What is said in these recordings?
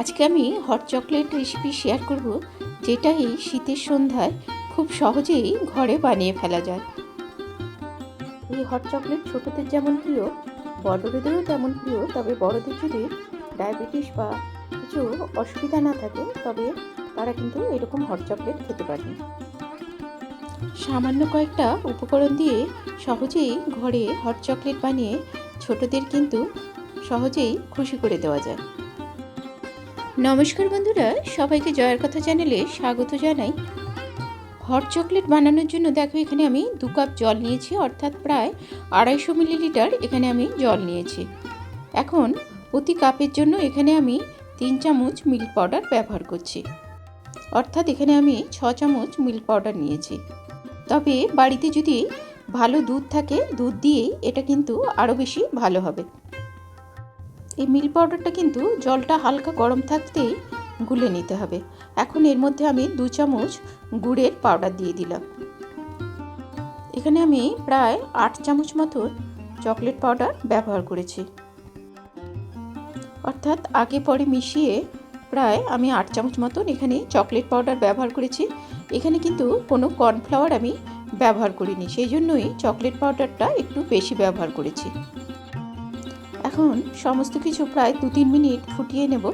আজকে আমি hot chocolate recipe share করব যেটা এই শীতের সন্ধ্যায় খুব সহজেই ঘরে বানিয়ে ফেলা যায়। এই হট চকলেট ছোটদের যেমন প্রিয়, বড়দেরও তেমন প্রিয়, তবে বড়দের যদি ডায়াবেটিস বা কিছু অসুবিধা না থাকে, তবে তারা কিন্তু এরকম হট চকলেট খেতে পারে সামান্য কয়েকটা উপকরণ দিয়ে সহজেই ঘরে হট চকলেট বানিয়ে ছোটদের কিন্তু সহজেই খুশি করে দেওয়া যায়। নমস্কার বন্ধুরা, সবাইকে জয়ের কথা চ্যানেলে স্বাগত জানাই। হট চকলেট বানানোর জন্য দেখো, এখানে আমি দু কাপ জল নিয়েছি, অর্থাৎ প্রায় আড়াইশো মিলিলিটার এখানে আমি জল নিয়েছি। এখন প্রতি কাপের জন্য এখানে আমি তিন চামচ মিল্ক পাউডার ব্যবহার করছি। অর্থাৎ এখানে আমি ছ চামচ মিল্ক পাউডার নিয়েছি। তবে বাড়িতে যদি ভালো দুধ থাকে, দুধ দিয়েই এটা কিন্তু আরও বেশি ভালো হবে। এই মিল্ক পাউডারটা কিন্তু জলটা হালকা গরম থাকতেই গুলে নিতে হবে। এখন এর মধ্যে আমি দু চামচ গুড়ের পাউডার দিয়ে দিলাম। এখানে আমি প্রায় আট চামচ মতো চকলেট পাউডার ব্যবহার করেছি। অর্থাৎ আগে পরে মিশিয়ে প্রায় আমি আট চামচ মতন এখানে চকলেট পাউডার ব্যবহার করেছি। এখানে কিন্তু কোনো কর্নফ্লাওয়ার আমি ব্যবহার করিনি, সেই জন্যই চকলেট পাউডারটা একটু বেশি ব্যবহার করেছি। এখন সমস্ত কিছু প্রায় দু তিন মিনিট ফুটিয়ে নেব।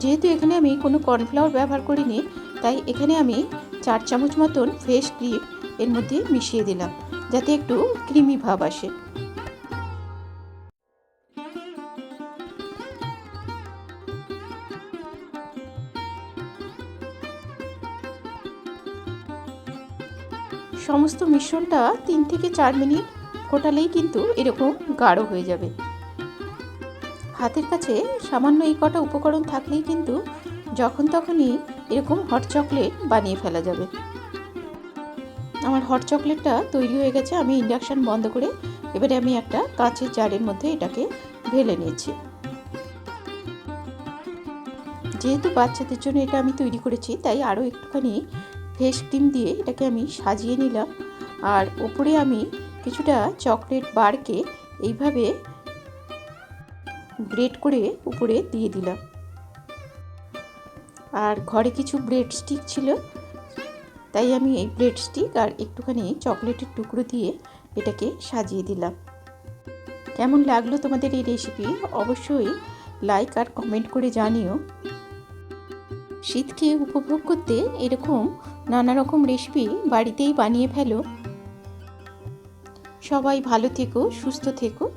যেহেতু এখানে আমি কোনো কর্নফ্লাওয়ার ব্যবহার করিনি, তাই এখানে আমি চার চামচ মতন ফ্রেশ ক্রিম এর মধ্যে মিশিয়ে দিলাম, যাতে একটু ক্রিমি ভাব আসে। সমস্ত মিশ্রণটা তিন থেকে চার মিনিট ফোটালেই কিন্তু এরকম গাঢ় হয়ে যাবে। হাতের কাছে সামান্য এই কটা উপকরণ থাকলেই কিন্তু যখন তখনই এরকম হট চকলেট বানিয়ে ফেলা যাবে। আমার হট চকলেটটা তৈরি হয়ে গেছে, আমি ইন্ডাকশান বন্ধ করে এবারে আমি একটা কাঁচের জারের মধ্যে এটাকে ঢেলে নিয়েছি। যেহেতু বাচ্চাদের জন্য এটা আমি তৈরি করেছি, তাই আরও একটুখানি ফেস ক্রিম দিয়ে এটাকে আমি সাজিয়ে নিলাম। আর ওপরে আমি কিছুটা চকলেট বারকে এইভাবে গ্রেট করে উপরে দিয়ে দিলাম। আর ঘরে কিছু ব্রেড স্টিক ছিল, তাই আমি এই ব্রেড স্টিক আর একটুখানি চকলেটের টুকরো দিয়ে এটাকে সাজিয়ে দিলাম। কেমন লাগল তোমাদের এই রেসিপি? অবশ্যই লাইক আর কমেন্ট করে জানিও। শীতকে উপভোগ করতে এরকম নানা রকম রেসিপি বাড়িতেই বানিয়ে ফেলো। সবাই ভালো থেকো, সুস্থ থেকো।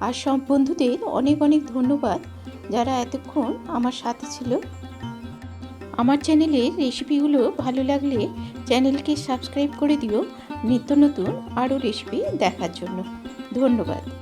আর সব বন্ধুদের অনেক অনেক ধন্যবাদ যারা এতক্ষণ আমার সাথে ছিল। আমার চ্যানেলের রেসিপিগুলো ভালো লাগলে চ্যানেলকে সাবস্ক্রাইব করে দিও নিত্য নতুন আরও রেসিপি দেখার জন্য। ধন্যবাদ।